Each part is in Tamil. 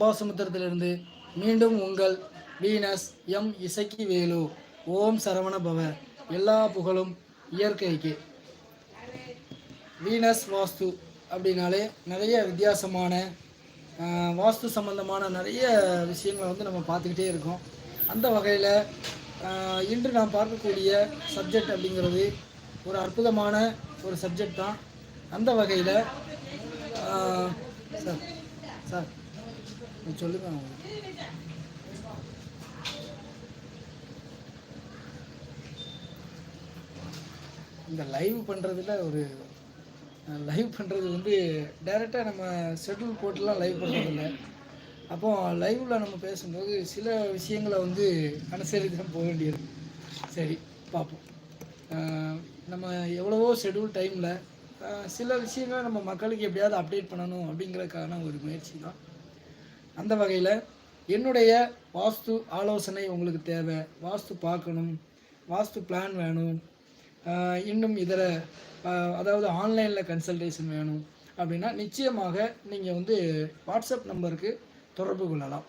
அம்பாசமுத்திரத்திலிருந்து மீண்டும் உங்கள் வீனஸ் எம் இசக்கி வேலு ஓம் சரவண பவ எல்லா புகழும் இயற்கைக்கு. வீனஸ் வாஸ்து அப்படின்னாலே நிறைய வித்தியாசமான வாஸ்து சம்பந்தமான நிறைய விஷயங்களை வந்து நம்ம பார்த்துக்கிட்டே இருக்கோம். அந்த வகையில் இன்று நாம் பார்க்கக்கூடிய சப்ஜெக்ட் அப்படிங்கிறது ஒரு அற்புதமான ஒரு சப்ஜெக்ட் தான். அந்த வகையில் சார் சார். நீங்க சொல்லுங்க. அவங்களுக்கு. இந்த லைவ் பண்ணுறதுல ஒரு லைவ் பண்ணுறது வந்து டைரெக்டாக நம்ம ஷெட்யூல் போட்டுலாம் லைவ் பண்ணுறதில்ல அப்போ லைவில் நம்ம பேசும்போது சில விஷயங்களை வந்து அனுசரித்து தான் போக வேண்டியது. சரி பார்ப்போம். நம்ம எவ்வளவோ ஷெட்யூல் டைமில் சில விஷயங்களை நம்ம மக்களுக்கு எப்படியாவது அப்டேட் பண்ணணும் அப்படிங்கிறதுக்கான ஒரு முயற்சி தான். அந்த வகையில் என்னுடைய வாஸ்து ஆலோசனை உங்களுக்கு தேவை. வாஸ்து பார்க்கணும். வாஸ்து பிளான் வேணும். இன்னும் இதர அதாவது ஆன்லைனில் கன்சல்டேஷன் வேணும். அப்படின்னா நிச்சயமாக நீங்கள் வந்து வாட்ஸ்அப் நம்பருக்கு தொடர்பு கொள்ளலாம்.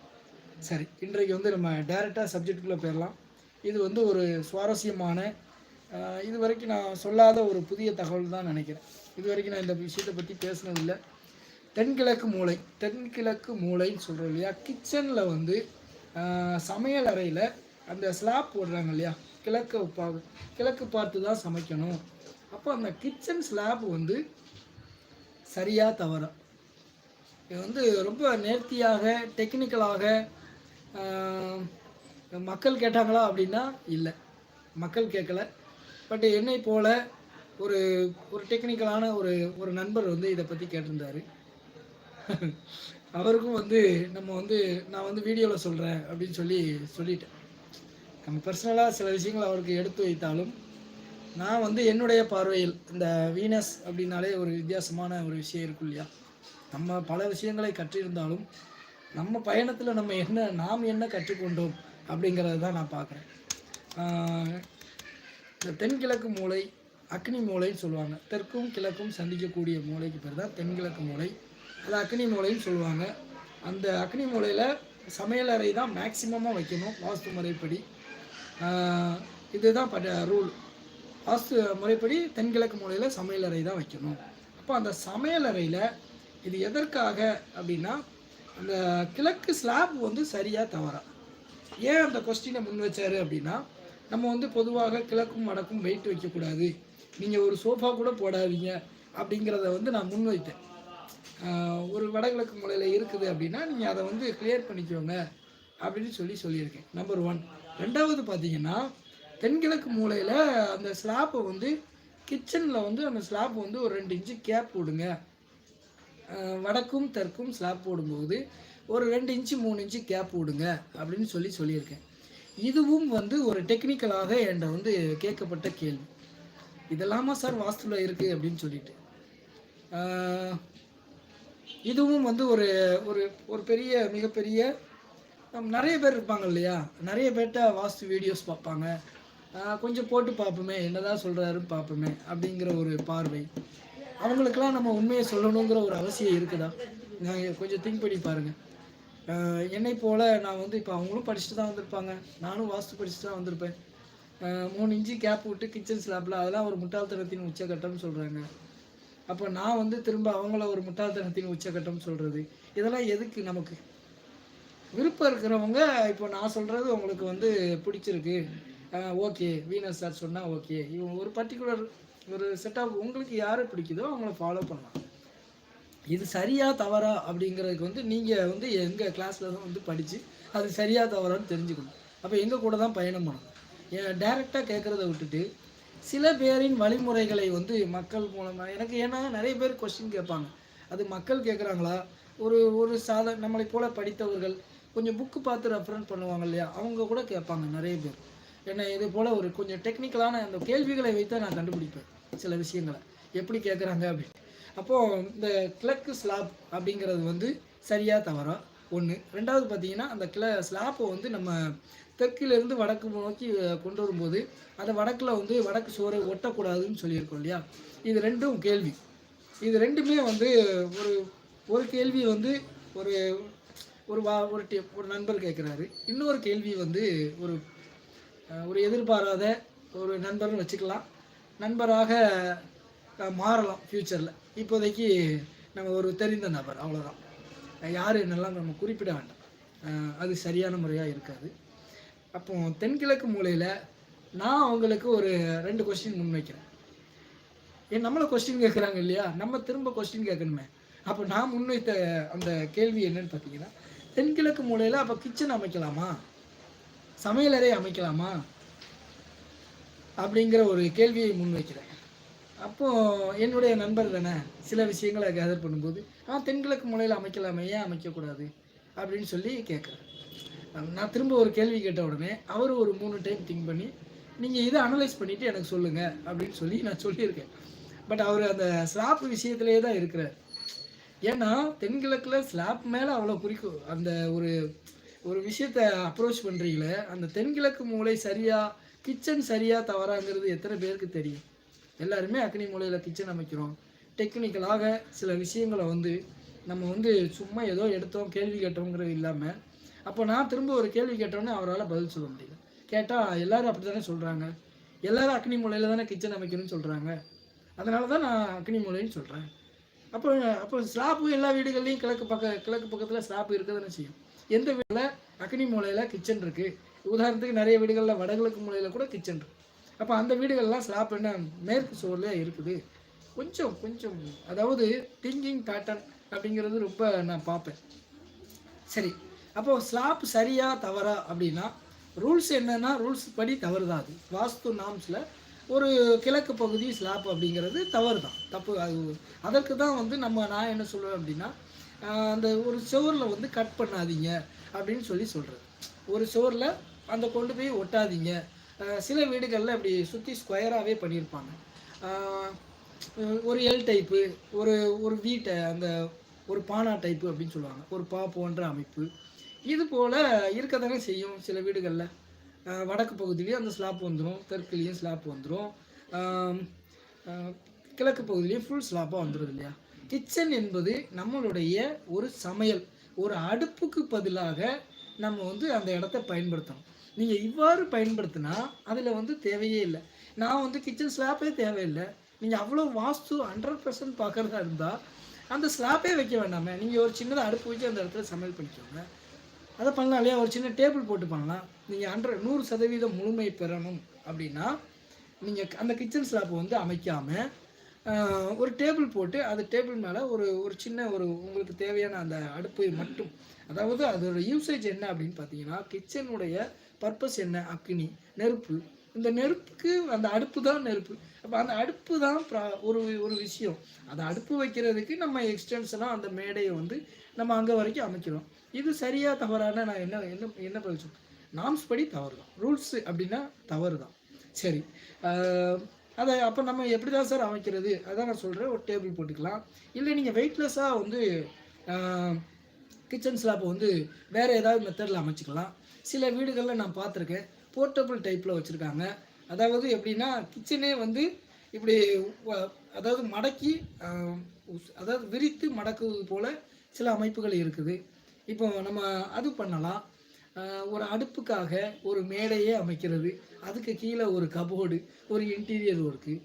சரி இன்றைக்கு வந்து நம்ம டைரெக்டாக சப்ஜெக்டுக்குள்ளே போயிடலாம் இது வந்து ஒரு சுவாரஸ்யமான இது வரைக்கும் நான் சொல்லாத ஒரு புதிய தகவல் தான் நினைக்கிறேன். இது வரைக்கும் நான் இந்த விஷயத்தை பற்றி பேசினதில்லை. தென்கிழக்கு மூலை தென்கிழக்கு மூலைன்னு சொல்கிறோம் இல்லையா? கிச்சனில் வந்து சமையல் அறையில் அந்த ஸ்லாப் போடுறாங்க இல்லையா? கிழக்கு பா கிழக்கு பார்த்து தான் சமைக்கணும். அப்போ அந்த கிச்சன் ஸ்லாப் வந்து சரியாக தவறா. இது வந்து ரொம்ப நேர்த்தியாக டெக்னிக்கலாக மக்கள் கேட்டாங்களா அப்படின்னா இல்லை. மக்கள் கேட்கல. பட் என்னை போல ஒரு ஒரு டெக்னிக்கலான ஒரு ஒரு நண்பர் வந்து இதை பற்றி கேட்டிருந்தார். அவருக்கும் வந்து நம்ம வந்து நான் வந்து வீடியோவில் சொல்கிறேன் அப்படின்னு சொல்லி சொல்லிட்டேன். நம்ம பர்சனலாக சில விஷயங்கள் அவருக்கு எடுத்து வைத்தாலும் நான் வந்து என்னுடைய பார்வையில் இந்த வீனஸ் அப்படின்னாலே ஒரு வித்தியாசமான ஒரு விஷயம் இருக்கும் இல்லையா? நம்ம பல விஷயங்களை கற்றிருந்தாலும் நம்ம பயணத்தில் நம்ம என்ன நாம் என்ன கற்றுக்கொண்டோம் அப்படிங்கிறது தான் நான் பார்க்குறேன். இந்த தென்கிழக்கு மூலை அக்னி மூலைன்னு சொல்லுவாங்க. தெற்கும் கிழக்கும் சந்திக்கக்கூடிய மூலைக்கு பேர் தான் தென்கிழக்கு மூலை அது அக்னி மூலைன்னு சொல்லுவாங்க. அந்த அக்னி மூலையில் சமையலறை தான் மேக்சிமமாக வைக்கணும் வாஸ்து முறைப்படி. இதுதான் பட ரூல் வாஸ்து முறைப்படி தென்கிழக்கு மூலையில் சமையலறை தான் வைக்கணும். அப்போ அந்த சமையலறையில் இது எதற்காக அப்படின்னா அந்த கிழக்கு ஸ்லாப் வந்து சரியாக தவறா. ஏன் அந்த கொஸ்டினை முன் வச்சாரு அப்படின்னா நம்ம வந்து பொதுவாக கிழக்கும் வடக்கும் வெயிட் வைக்கக்கூடாது. நீங்கள் ஒரு சோஃபா கூட போடாதீங்க அப்படிங்கிறத வந்து நான் முன் வைத்தேன். ஒரு வடகிழக்கு மூலையில் இருக்குது அப்படின்னா நீங்கள் அதை வந்து கிளியர் பண்ணிக்கோங்க அப்படின்னு சொல்லி சொல்லியிருக்கேன். நம்பர் ஒன் ரெண்டாவது பார்த்தீங்கன்னா தென்கிழக்கு மூலையில் அந்த ஸ்லாப்பை வந்து கிச்சனில் வந்து அந்த ஸ்லாப் வந்து ஒரு ரெண்டு இன்ச்சு கேப் போடுங்க. வடக்கும் தெற்கும் ஸ்லாப் போடும்போது ஒரு ரெண்டு இன்ச்சு மூணு இன்ச்சு கேப் போடுங்க அப்படின்னு சொல்லி சொல்லியிருக்கேன். இதுவும் வந்து ஒரு டெக்னிக்கலாக என்கிட்ட வந்து கேட்கப்பட்ட கேள்வி. இதெல்லாமா சார் வாஸ்துவில் இருக்குது அப்படின்னு சொல்லிட்டு. இதுவும் வந்து ஒரு ஒரு ஒரு பெரிய மிகப்பெரிய நிறைய பேர் இருப்பாங்க இல்லையா? நிறைய பேர்கிட்ட வாஸ்து வீடியோஸ் பார்ப்பாங்க. கொஞ்சம் போட்டு பார்ப்போமே என்னதான் சொல்கிறாருன்னு பார்ப்போமே அப்படிங்கிற ஒரு பார்வை. அவங்களுக்கெல்லாம் நம்ம உண்மையை சொல்லணுங்கிற ஒரு அவசியம் இருக்குதா? நான் கொஞ்சம் திங்க் பண்ணி பாருங்கள் என்னை போல் நான் வந்து இப்போ அவங்களும் படிச்சுட்டு தான் வந்திருப்பாங்க. நானும் வாஸ்து படிச்சுட்டு தான் வந்திருப்பேன். மூணு இன்ச்சு கேப் விட்டு கிச்சன் ஸ்லாப்பில் அதெல்லாம் ஒரு முட்டாள்தனத்தின் உச்சக்கட்டம்னு சொல்கிறாங்க அப்போ நான் வந்து திரும்ப அவங்கள ஒரு முட்டாள்தனத்தின் உச்சக்கட்டம் சொல்கிறது இதெல்லாம் எதுக்கு நமக்கு? விருப்பம் இருக்கிறவங்க இப்போ நான் சொல்கிறது உங்களுக்கு வந்து பிடிச்சிருக்கு. ஓகே. வீனஸ் சார் சொன்னால் ஓகே. இவங்க ஒரு பர்டிகுலர் ஒரு செட் ஆஃப் உங்களுக்கு யாரை பிடிக்குதோ அவங்கள ஃபாலோ பண்ணலாம். இது சரியா தவறா அப்படிங்கிறதுக்கு வந்து நீங்கள் வந்து எங்கள் கிளாஸில் தான் வந்து படித்து அது சரியா தவறான்னு தெரிஞ்சுக்கணும். அப்போ எங்கள் கூட தான் பயணம் பண்ணணும். ஏன் டைரெக்டாக கேட்குறத விட்டுட்டு சில பேரின் வழிமுறைகளை வந்து மக்கள் மூலமாக எனக்கு ஏன்னா நிறைய பேர் கொஸ்டின் கேட்பாங்க. அது மக்கள் கேட்குறாங்களா? ஒரு ஒரு சாத நம்மளை போல படித்தவர்கள் கொஞ்சம் புக்கு பார்த்து ரெஃபரன்ஸ் பண்ணுவாங்க இல்லையா? அவங்க கூட கேட்பாங்க நிறைய பேர். என்ன இது போல் ஒரு கொஞ்சம் டெக்னிக்கலான அந்த கேள்விகளை வைத்து நான் கண்டுபிடிப்பேன் சில விஷயங்களை. எப்படி கேட்குறாங்க அப்படின்னு. அப்போது இந்த கிழக்கு ஸ்லாப் அப்படிங்கிறது வந்து சரியாக தவறா? ஒன்று ரெண்டாவது பார்த்தீங்கன்னா அந்த கிள ஸ்லாப்பை வந்து நம்ம தெற்கிலிருந்து வடக்கு நோக்கி கொண்டு வரும்போது அந்த வடக்கில் வந்து வடக்கு சுவரை ஒட்டக்கூடாதுன்னு சொல்லியிருக்கோம் இல்லையா? இது ரெண்டும் கேள்வி. இது ரெண்டுமே வந்து ஒரு ஒரு கேள்வி வந்து ஒரு ஒரு வா ஒரு டி ஒரு நண்பர் கேட்குறாரு. இன்னொரு கேள்வி வந்து ஒரு ஒரு எதிர்பாராத ஒரு நண்பர்னு வச்சுக்கலாம். நண்பராக மாறலாம் ஃப்யூச்சரில் இப்போதைக்கு நம்ம ஒரு தெரிந்த நபர் அவ்வளோதான் யார் என்னெல்லாம் நம்ம குறிப்பிட வேண்டாம். அது சரியான முறையாக இருக்காது. அப்போ தென்கிழக்கு மூலையில் நான் அவங்களுக்கு ஒரு ரெண்டு கொஸ்டின் முன்வைக்கிறேன் ஏன் நம்மளை கொஸ்டின் கேட்குறாங்க இல்லையா? நம்ம திரும்ப கொஸ்டின் கேட்கணுமே அப்போ நான் முன்வைத்த அந்த கேள்வி என்னன்னு பார்த்தீங்கன்னா தென்கிழக்கு மூலையில் அப்போ கிச்சன் அமைக்கலாமா? சமையலறை அமைக்கலாமா? அப்படிங்கிற ஒரு கேள்வியை முன்வைக்கிறேன் அப்போ என்னுடைய நண்பர் தானே சில விஷயங்களை கேதர் பண்ணும்போது ஆ தென்கிழக்கு மூலையில் அமைக்கலாமே ஏன் அமைக்கக்கூடாது? அப்படின்னு சொல்லி கேட்குறேன் நான் திரும்ப ஒரு கேள்வி கேட்ட உடனே அவர் ஒரு மூணு டைம் திங்க் பண்ணி நீங்கள் இதை அனலைஸ் பண்ணிவிட்டு எனக்கு சொல்லுங்கள் அப்படின்னு சொல்லி நான் சொல்லியிருக்கேன். பட் அவர் அந்த ஸ்லாப் விஷயத்திலே தான் இருக்கிறார். ஏன்னா தென்கிழக்கில் ஸ்லாப் மேலே அவ்வளோ குறிக்கும் அந்த ஒரு ஒரு விஷயத்தை அப்ரோச் பண்ணுறீங்களே அந்த தென்கிழக்கு மூலை சரியாக கிச்சன் சரியாக தவறாங்கிறது எத்தனை பேருக்கு தெரியும்? எல்லாருமே அக்னி மூலையில் கிச்சன் அமைக்கிறோம். டெக்னிக்கலாக சில விஷயங்களை வந்து நம்ம வந்து சும்மா ஏதோ எடுத்தோம் கேள்வி கேட்டோங்கிறது இல்லாமல் அப்போ நான் திரும்ப ஒரு கேள்வி கேட்டோன்னே அவரால் பதில் சொல்ல முடியல. கேட்டால் எல்லாரும் அப்படி தானே சொல்கிறாங்க எல்லோரும் அக்னி மூலையில் தானே கிச்சன் அமைக்கணும்னு சொல்கிறாங்க அதனால தான் நான் அக்னி மூலைன்னு சொல்கிறேன் அப்போ அப்போ ஸ்லாப்பு எல்லா வீடுகள்லையும் கிழக்கு பக்க கிழக்கு பக்கத்தில் ஸ்லாப் இருக்க தானே செய்யும். எந்த வீட்டில் அக்னி மூலையில் கிச்சன் இருக்குது உதாரணத்துக்கு நிறைய வீடுகளில் வடகிழக்கு மூலையில் கூட கிச்சன் இருக்குது அப்போ அந்த வீடுகள்லாம் ஸ்லாப் என்ன? மேற்கு சுவர்லேயே இருக்குது. கொஞ்சம் கொஞ்சம் அதாவது திங்கிங் பேட்டர்ன் அப்படிங்கிறது ரொம்ப நான் பார்ப்பேன். சரி. அப்போ ஸ்லாப் சரியா தவறா அப்படின்னா ரூல்ஸ் என்னென்னா ரூல்ஸ் படி தவறு தான் அது. வாஸ்து நாம்ஸில் ஒரு கிழக்கு பகுதி ஸ்லாப் அப்படிங்கிறது தவறு தான் தப்பு அது அதற்கு தான் வந்து நம்ம நான் என்ன சொல்லுவேன் அப்படின்னா அந்த ஒரு சுவரில் வந்து கட் பண்ணாதீங்க அப்படின்னு சொல்லி சொல்கிறது ஒரு சுவரில் அந்த கொண்டு போய் ஒட்டாதீங்க. சில வீடுகளில் இப்படி சுற்றி ஸ்கொயராகவே பண்ணியிருப்பாங்க ஒரு எல் டைப்பு ஒரு ஒரு வீட்டை அந்த ஒரு பானா டைப்பு அப்படின்னு சொல்லுவாங்க. ஒரு பா போன்ற அமைப்பு. இது போல் இருக்க தானே செய்யும் சில வீடுகளில். வடக்கு பகுதியிலையும் அந்த ஸ்லாப் வந்துடும் தெற்குலேயும் ஸ்லாப் வந்துடும் கிழக்கு பகுதியிலையும் ஃபுல் ஸ்லாப்பாக வந்துடும் இல்லையா? கிச்சன் என்பது நம்மளுடைய ஒரு சமையல் ஒரு அடுப்புக்கு பதிலாக நம்ம வந்து அந்த இடத்த பயன்படுத்தணும். நீங்கள் இவ்வாறு பயன்படுத்தினா அதில் வந்து தேவையே இல்லை. நான் வந்து கிச்சன் ஸ்லாப்பே தேவையில்லை. நீங்கள் அவ்வளோ வாஸ்து ஹண்ட்ரட் பர்சன்ட் பார்க்குறதா இருந்தால் அந்த ஸ்லாப்பே வைக்க வேண்டாமே. நீங்கள் ஒரு சின்னதாக அடுப்பு வச்சு அந்த இடத்துல சமையல் பண்ணிக்கோங்க. அதை பண்ணலாம் இல்லையா? ஒரு சின்ன டேபிள் போட்டு பண்ணலாம். நீங்கள் ஹண்ட்ரட் நூறு சதவீதம் முழுமை பெறணும் அப்படின்னா நீங்கள் அந்த கிச்சன் ஸ்லாப் வந்து அமைக்காமல் ஒரு டேபிள் போட்டு அந்த டேபிள் மேலே ஒரு ஒரு சின்ன ஒரு உங்களுக்கு தேவையான அந்த அடுப்பு மட்டும். அதாவது அதோட யூசேஜ் என்ன அப்படின்னு பார்த்தீங்கன்னா கிச்சனுடைய பர்பஸ் என்ன? அக்னி நெருப்பு. இந்த நெருப்புக்கு அந்த அடுப்பு தான் நெருப்பு. அப்போ அந்த அடுப்பு தான் ப்ரா- ஒரு ஒரு விஷயம். அந்த அடுப்பு வைக்கிறதுக்கு நம்ம எக்ஸ்டென்ஷனாக அந்த மேடையை வந்து நம்ம அங்கே வரைக்கும் அமைக்கிறோம். இது சரியாக தவறான நான் என்ன என்ன என்ன பதில் சொல்கிறேன் நாம்ஸ் படி தவறு தான் ரூல்ஸ் அப்படின்னா தவறு தான் சரி அதை அப்போ நம்ம எப்படி தான் சார் அமைக்கிறது? அதான் நான் சொல்கிறேன் ஒரு டேபிள் போட்டுக்கலாம். இல்லை நீங்கள் வெயிட்லெஸ்ஸாக வந்து கிச்சன் ஸ்லாப்பை வந்து வேறு ஏதாவது மெத்தடில் அமைச்சிக்கலாம். சில வீடுகளில் நான் பார்த்துருக்கேன். போர்ட்டபிள் டைப்பில் வச்சுருக்காங்க. அதாவது எப்படின்னா கிச்சனே வந்து இப்படி அதாவது மடக்கி அதாவது விரித்து மடக்குவது போல் சில அமைப்புகள் இருக்குது. இப்போ நம்ம அது பண்ணலாம். ஒரு அடுப்புக்காக ஒரு மேடையே அமைக்கிறது. அதுக்கு கீழே ஒரு கபோர்டு ஒரு இன்டீரியர் ஒர்க்கு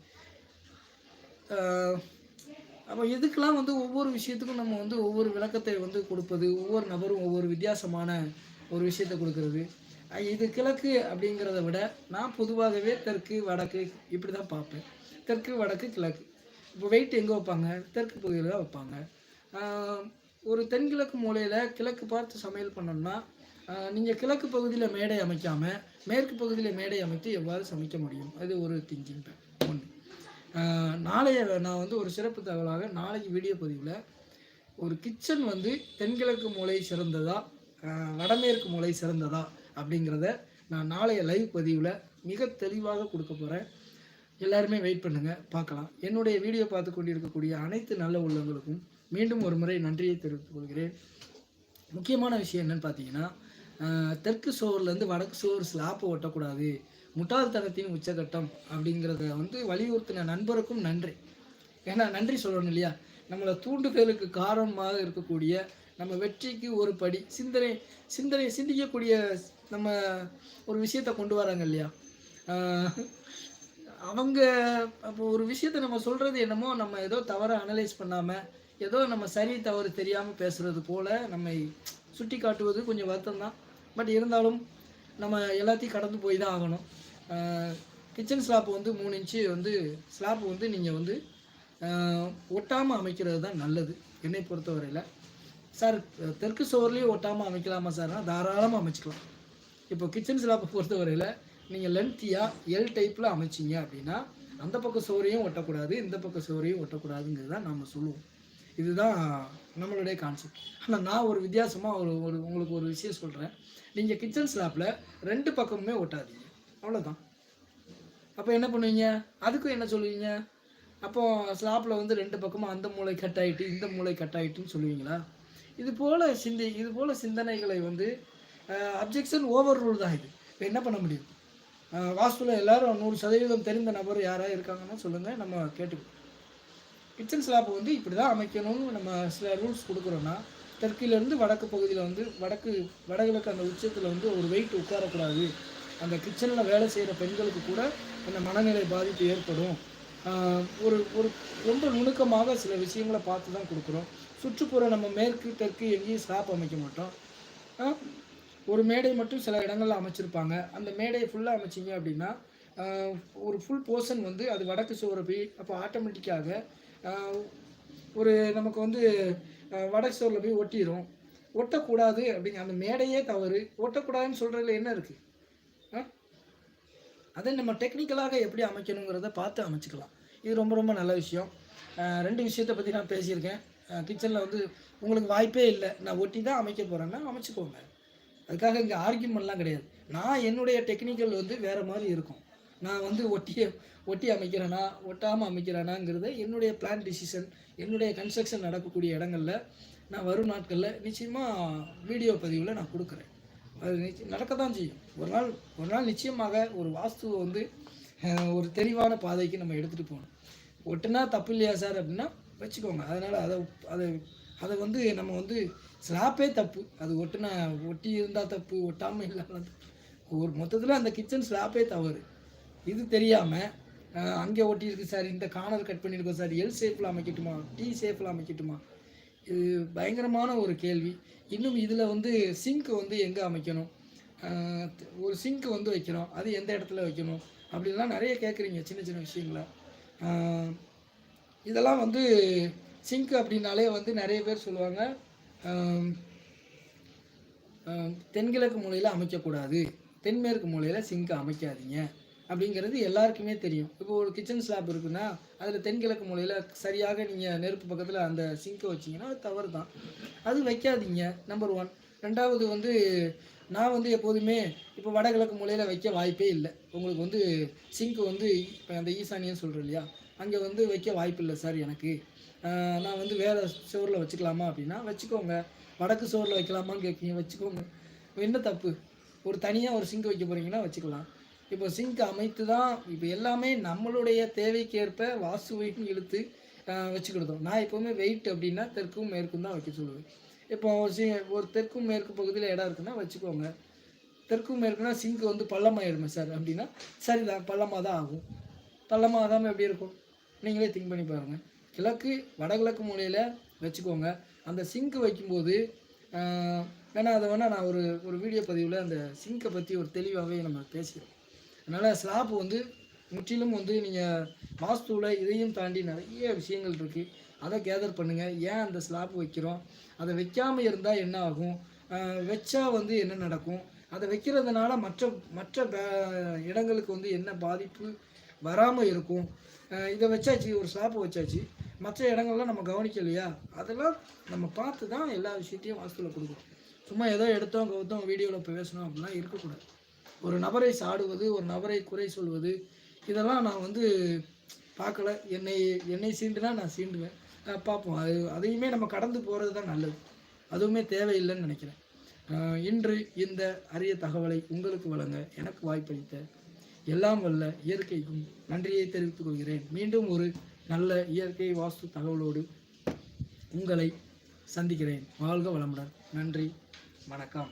அப்போ இதுக்கெல்லாம் வந்து ஒவ்வொரு விஷயத்துக்கும் நம்ம வந்து ஒவ்வொரு விளக்கத்தை வந்து கொடுப்பது ஒவ்வொரு நபரும் ஒவ்வொரு வித்தியாசமான ஒரு விஷயத்தை கொடுக்கறது. இது கிழக்கு அப்படிங்கிறத விட நான் பொதுவாகவே தெற்கு வடக்கு இப்படி தான் பார்ப்பேன். தெற்கு வடக்கு கிழக்கு. இப்போ வெயிட் எங்கே வைப்பாங்க? தெற்கு பகுதியில் தான் வைப்பாங்க. ஒரு தென்கிழக்கு மூலையில் கிழக்கு பார்த்து சமையல் பண்ணோம்னா நீங்கள் கிழக்கு பகுதியில் மேடை அமைக்காமல் மேற்கு பகுதியில் மேடை அமைத்து எவ்வாறு சமைக்க முடியும்? அது ஒரு திங்கிங் ஒன்று நாளைய நான் வந்து ஒரு சிறப்பு தகவலாக நாளைக்கு வீடியோ பதிவில் ஒரு கிச்சன் வந்து தென்கிழக்கு மூலை சிறந்ததா வடமேற்கு மூலை சிறந்ததா அப்படிங்கிறத நான் நாளைய லைவ் பதிவில் மிக தெளிவாக கொடுக்க போகிறேன் எல்லாருமே வெயிட் பண்ணுங்கள் பார்க்கலாம். என்னுடைய வீடியோ பார்த்து கொண்டிருக்கக்கூடிய அனைத்து நல்ல உள்ளவங்களுக்கும் மீண்டும் ஒரு முறை நன்றியை தெரிவித்துக் கொள்கிறேன். முக்கியமான விஷயம் என்னன்னு பார்த்தீங்கன்னா தெற்கு சோர்லேருந்து வடக்கு சோர் ஸ்லாப்பை ஒட்டக்கூடாது. முட்டாள்தனத்தின் உச்சகட்டம் அப்படிங்கிறத வந்து வலியுறுத்தின நண்பருக்கும் நன்றி. ஏன்னா நன்றி சொல்லணும் இல்லையா? நம்மளை தூண்டுதலுக்கு காரணமாக இருக்கக்கூடிய நம்ம வெற்றிக்கு ஒரு படி சிந்தனை சிந்தனை சிந்திக்கக்கூடிய நம்ம ஒரு விஷயத்த கொண்டு வராங்க இல்லையா? அவங்க அப்போ ஒரு விஷயத்தை நம்ம சொல்கிறது என்னமோ நம்ம ஏதோ தவறாக அனலைஸ் பண்ணாமல் ஏதோ நம்ம சரி தவறு தெரியாமல் பேசுகிறது போல் நம்மை சுட்டி காட்டுவது கொஞ்சம் வருத்தம் தான் பட் இருந்தாலும் நம்ம எல்லாத்தையும் கடந்து போய் தான் ஆகணும். கிச்சன் ஸ்லாப் வந்து மூணு இன்ச்சு வந்து ஸ்லாப் வந்து நீங்கள் வந்து ஒட்டாமல் அமைக்கிறது தான் நல்லது என்னை பொறுத்தவரையில். சார் தெற்கு சுவர்லேயும் ஒட்டாமல் அமைக்கலாமா சார்னா தாராளமாக அமைச்சிக்கலாம். இப்போ கிச்சன் ஸ்லாப்பை பொறுத்தவரையில் நீங்கள் லென்த்தியாக எல் டைப்பில் அமைச்சிங்க அப்படின்னா அந்த பக்கம் சுவரையும் ஒட்டக்கூடாது இந்த பக்கம் சுவரையும் ஒட்டக்கூடாதுங்கிறது தான் நம்ம சொல்லுவோம். இதுதான் நம்மளுடைய கான்செப்ட் ஆனால் நான் ஒரு வித்தியாசமாக ஒரு ஒரு உங்களுக்கு ஒரு விஷயம் சொல்கிறேன் நீங்கள் கிச்சன் ஸ்லாப்பில் ரெண்டு பக்கமுமே ஒட்டாதீங்க. அவ்வளோதான் அப்போ என்ன பண்ணுவீங்க? அதுக்கும் என்ன சொல்லுவீங்க? அப்போ ஸ்லாப்பில் வந்து ரெண்டு பக்கமும் அந்த மூளை கட் ஆகிட்டு இந்த மூளை கட் ஆகிட்டுன்னு சொல்லுவீங்களா? இது போல் சிந்தி இது போல் சிந்தனைகளை வந்து அப்ஜெக்ஷன் ஓவர் ரூல் தான் இது. இப்போ என்ன பண்ண முடியும்? வாஸ்துவில் எல்லோரும் எல்லாரும் நூறு சதவீதம் தெரிந்த நபர் யாராவது இருக்காங்கன்னா சொல்லுங்கள் நம்ம கேட்டுக்கோ கிச்சன் ஸ்லாப் வந்து இப்படி தான் அமைக்கணும்னு நம்ம சில ரூல்ஸ் கொடுக்குறோன்னா தெற்கிலேருந்து வடக்கு பகுதியில் வந்து வடக்கு வடகிழக்கு அந்த உச்சத்தில் வந்து ஒரு வெயிட் உட்காரக்கூடாது. அந்த கிச்சனில் வேலை செய்கிற பெண்களுக்கு கூட அந்த மனநிலை பாதிப்பு ஏற்படும். ஒரு ஒரு ரொம்ப நுணுக்கமாக சில விஷயங்களை பார்த்து தான் கொடுக்குறோம். சுற்றுப்புற நம்ம மேற்கு தெற்கு எங்கேயும் ஸ்லாப் அமைக்க மாட்டோம். ஒரு மேடை மட்டும் சில இடங்களில் அமைச்சிருப்பாங்க. அந்த மேடையை ஃபுல்லாக அமைச்சிங்க அப்படின்னா ஒரு ஃபுல் போர்ஷன் வந்து அது வடக்கு சுவரப்பி போய் அப்போ ஆட்டோமேட்டிக்காக ஒரு நமக்கு வந்து வடை வடக்கு போய் ஒட்டிடும் ஒட்டக்கூடாது அப்படிங்க அந்த மேடையே தவறு. ஒட்டக்கூடாதுன்னு சொல்கிறதுல என்ன இருக்குது அதை நம்ம டெக்னிக்கலாக எப்படி அமைக்கணுங்கிறத பார்த்து அமைச்சிக்கலாம். இது ரொம்ப ரொம்ப நல்ல விஷயம். ரெண்டு விஷயத்தை பற்றி நான் பேசியிருக்கேன். கிச்சனில் வந்து உங்களுக்கு வாய்ப்பே இல்லை. நான் ஒட்டி தான் அமைக்க போகிறேன்னா அமைச்சுக்கோங்க. அதுக்காக இங்கே ஆர்கியூமெண்ட்லாம் கிடையாது. நான் என்னுடைய டெக்னிக்கல் வந்து வேறு மாதிரி இருக்கும். நான் வந்து ஒட்டிய ஒட்டி அமைக்கிறேனா ஒட்டாமல் அமைக்கிறேனாங்கிறத என்னுடைய பிளான் டிசிஷன் என்னுடைய கன்ஸ்ட்ரக்ஷன் நடக்கக்கூடிய இடங்களில் நான் வரும் நாட்களில் நிச்சயமாக வீடியோ பதிவில் நான் கொடுக்குறேன். அது நிச்சயம் நடக்க தான் செய்யும். ஒரு நாள் ஒரு நாள் நிச்சயமாக ஒரு வாஸ்துவை வந்து ஒரு தெளிவான பாதைக்கு நம்ம எடுத்துகிட்டு போகணும். ஒட்டுனா தப்பு இல்லையா சார் அப்படின்னா வச்சுக்கோங்க. அதனால் அதை அதை அதை வந்து நம்ம வந்து ஸ்லாப்பே தப்பு. அது ஒட்டுனா ஒட்டி இருந்தால் தப்பு ஒட்டாமல் இல்லாமல் ஒரு மொத்தத்தில் அந்த கிச்சன் ஸ்லாப்பே தவறு. இது தெரியாமல் அங்கே ஒட்டியிருக்கு சார் இந்த கார்னர் கட் பண்ணியிருக்கோம் சார் எல் சேஃபில் அமைக்கட்டுமா? டி சேஃபில் அமைக்கட்டுமா? இது பயங்கரமான ஒரு கேள்வி. இன்னும் இதில் வந்து சிங்க் வந்து எங்கே அமைக்கணும்? ஒரு சிங்க் வந்து வைக்கணும். அது எந்த இடத்துல வைக்கணும்? அப்படின்லாம் நிறைய கேட்குறீங்க சின்ன சின்ன விஷயங்கள. இதெல்லாம் வந்து சிங்க் அப்படின்னாலே வந்து நிறைய பேர் சொல்லுவாங்க தென்கிழக்கு மூலையில் அமைக்கக்கூடாது. தென்மேற்கு மூலையில் சிங்க் அமைக்காதீங்க. அப்படிங்கிறது எல்லாருக்குமே தெரியும். இப்போ ஒரு கிச்சன் ஸ்லாப் இருக்குன்னா அதில் தென்கிழக்கு மூலையில் சரியாக நீங்கள் நெருப்பு பக்கத்தில் அந்த சிங்கை வச்சிங்கன்னா அது தவறு தான் அது வைக்காதீங்க நம்பர் ஒன் ரெண்டாவது வந்து நான் வந்து எப்போதுமே இப்போ வடகிழக்கு மூலையில் வைக்க வாய்ப்பே இல்லை. உங்களுக்கு வந்து சிங்க் வந்து இப்போ அந்த ஈசானியன்னு சொல்கிறேன் இல்லையா? அங்கே வந்து வைக்க வாய்ப்பு இல்லை சார் எனக்கு. நான் வந்து வேறு சோரில் வச்சுக்கலாமா அப்படின்னா வச்சுக்கோங்க. வடக்கு சோரில் வைக்கலாமான்னு கேட்குறீங்க வச்சுக்கோங்க. என்ன தப்பு? ஒரு தனியாக ஒரு சிங்க் வைக்க போகிறீங்கன்னா வச்சுக்கலாம். இப்போ சிங்க் அமைத்து தான் இப்போ எல்லாமே நம்மளுடைய தேவைக்கேற்ப வாசுவையும் இழுத்து வச்சு கொடுத்தோம். நான் எப்போவுமே வெயிட் அப்படின்னா தெற்கும் மேற்கும் தான் வைக்க சொல்லுவேன். இப்போ ஒரு சி ஒரு தெற்கும் மேற்கு பகுதியில் இடம் இருக்குன்னா வச்சுக்கோங்க. தெற்கும் மேற்குனா சிங்க் வந்து பள்ளமாயிடுமே சார் அப்படின்னா சரிதான் பள்ளமாக தான் ஆகும். பள்ளமாக ஆகாமல் எப்படி இருக்கும்? நீங்களே திங்க் பண்ணி பாருங்கள் கிழக்கு வடகிழக்கு மூலையில் வச்சுக்கோங்க. அந்த சிங்க் வைக்கும்போது வேணால் வேணா அதை வேணால் நான் ஒரு ஒரு வீடியோ பதிவில் அந்த சிங்கை பற்றி ஒரு தெளிவாகவே நம்ம பேசிடுறோம் அதனால் ஸ்லாப் வந்து முற்றிலும் வந்து நீங்கள் வாஸ்துவில் இதையும் தாண்டி நிறைய விஷயங்கள் இருக்குது அதை கேதர் பண்ணுங்கள் ஏன் அந்த ஸ்லாப் வைக்கிறோம்? அதை வைக்காமல் இருந்தால் என்ன ஆகும்? வச்சா வந்து என்ன நடக்கும்? அதை வைக்கிறதுனால மற்ற மற்ற பே- இடங்களுக்கு வந்து என்ன பாதிப்பு வராமல் இருக்கும்? இதை வச்சாச்சு ஒரு ஸ்லாப்பை வச்சாச்சு. மற்ற இடங்கள்லாம் நம்ம கவனிக்கலையா? அதெல்லாம் நம்ம பார்த்து தான் எல்லா விஷயத்தையும் வாஸ்துவில் கொடுக்கும். சும்மா ஏதோ எடுத்தோம் கவுத்தோம் வீடியோவில் பேசணும் அப்படிலாம் இருக்கக்கூடாது. ஒரு நபரை சாடுவது ஒரு நபரை குறை சொல்வது இதெல்லாம் நான் வந்து பார்க்கல. என்னை என்னை சீண்டுனா நான் சீண்டுவேன். பார்ப்போம். அது அதையுமே நம்ம கடந்து போகிறது தான் நல்லது. அதுவுமே தேவையில்லைன்னு நினைக்கிறேன். இன்று இந்த அரிய தகவலை உங்களுக்கு வழங்க எனக்கு வாய்ப்பளித்த எல்லாம் வல்ல இயற்கைக்கும் நன்றியை தெரிவித்துக் கொள்கிறேன். மீண்டும் ஒரு நல்ல இயற்கை வாஸ்து தகவலோடு உங்களை சந்திக்கிறேன். வாழ்க வளமுடன். நன்றி. வணக்கம்.